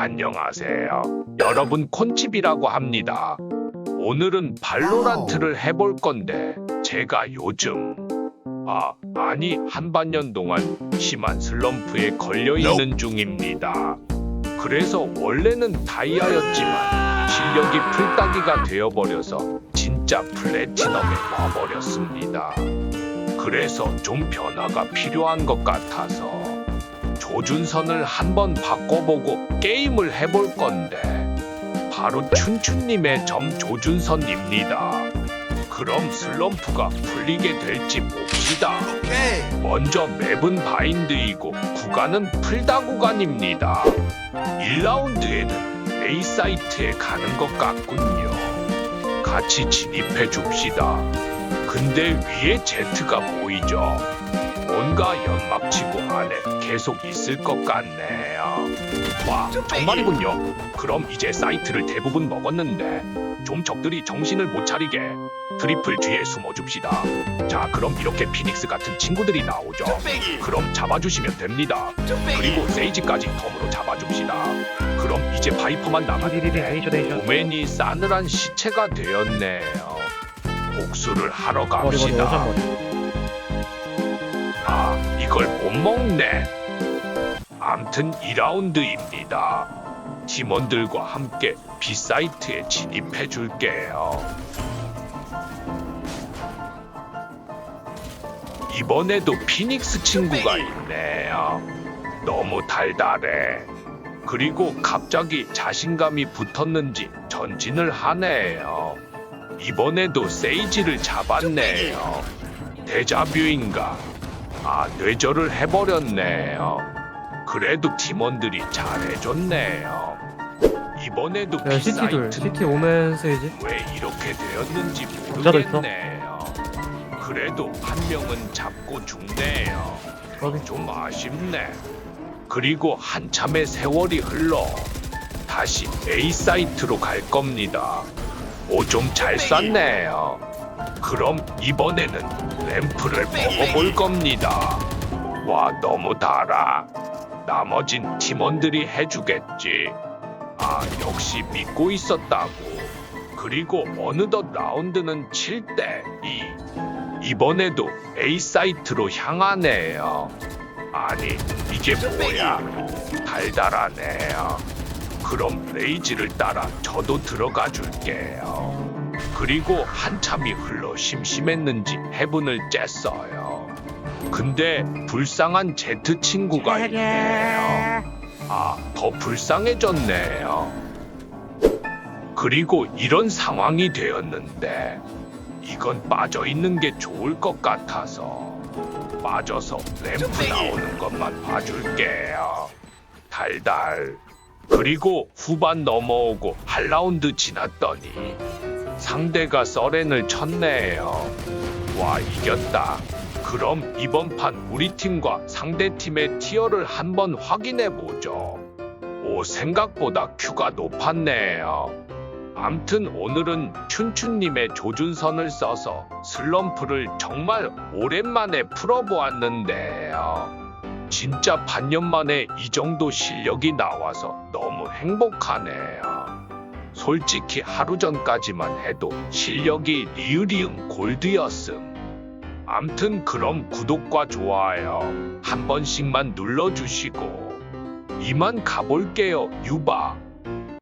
안녕하세요. 여러분 콘칩이라고 합니다. 오늘은 발로란트를 해볼 건데 제가 요즘 아 아니 한 반년 동안 심한 슬럼프에 걸려 있는 중입니다. 그래서 원래는 다이아였지만 실력이 풀따기가 되어버려서 진짜 플래티넘에 와버렸습니다. 그래서 좀 변화가 필요한 것 같아서 조준선을 한번 바꿔보고 게임을 해볼 건데 바로 춘춘님의 점 조준선입니다. 그럼 슬럼프가 풀리게 될지 봅시다. 오케이. 먼저 맵은 바인드이고 구간은 풀다 구간입니다. 1라운드에는 A 사이트에 가는 것 같군요. 같이 진입해 줍시다. 근데 위에 Z가 보이죠? 뭔가 연막치고 안에 계속 있을 것 같네요. 와, 정말이군요. 그럼 이제 사이트를 대부분 먹었는데 좀 적들이 정신을 못 차리게 트리플 뒤에 숨어줍시다. 자, 그럼 이렇게 피닉스 같은 친구들이 나오죠. 그럼 잡아주시면 됩니다. 그리고 세이지까지 덤으로 잡아줍시다. 그럼 이제 바이퍼만 남았는데 오맨이 싸늘한 시체가 되었네요. 복수를 하러 머리 머리 갑시다. 이걸 못 먹네. 암튼 2라운드입니다. 팀원들과 함께 B사이트에 진입해 줄게요. 이번에도 피닉스 친구가 있네요. 너무 달달해. 그리고 갑자기 자신감이 붙었는지 전진을 하네요. 이번에도 세이지를 잡았네요. 데자뷰인가? 아, 뇌절을 해버렸네요. 그래도 팀원들이 잘해줬네요. 이번에도 야둘 비사이트 CT 오멘 세이지 왜 이렇게 되었는지 남자도 있어? 모르겠네요. 그래도 한 명은 잡고 죽네요. 거기 좀 아쉽네. 그리고 한참의 세월이 흘러 다시 A 사이트로 갈 겁니다. 오 좀잘 쐈네요. 그럼 이번에는 램프를 먹어볼 겁니다. 와 너무 달아. 나머진 팀원들이 해주겠지. 아 역시 믿고 있었다고. 그리고 어느덧 라운드는 7대 2. 이번에도 A 사이트로 향하네요. 아니 이게 뭐야? 달달하네요. 그럼 레이지를 따라 저도 들어가 줄게요. 그리고 한참이 흘러 심심했는지 해분을 쬐어요. 근데 불쌍한 제트 친구가 있네요. 아, 더 불쌍해졌네요. 그리고 이런 상황이 되었는데 이건 빠져 있는 게 좋을 것 같아서 빠져서 램프 나오는 것만 봐줄게요. 달달. 그리고 후반 넘어오고 한 라운드 지났더니 상대가 서렌을 쳤네요. 와 이겼다. 그럼 이번 판 우리 팀과 상대 팀의 티어를 한번 확인해 보죠. 오 생각보다 큐가 높았네요. 암튼 오늘은 춘춘님의 조준선을 써서 슬럼프를 정말 오랜만에 풀어보았는데요. 진짜 반년 만에 이 정도 실력이 나와서 너무 행복하네요. 솔직히 하루 전까지만 해도 실력이 리으리응 골드였음. 암튼 그럼 구독과 좋아요 한 번씩만 눌러주시고 이만 가볼게요 유바.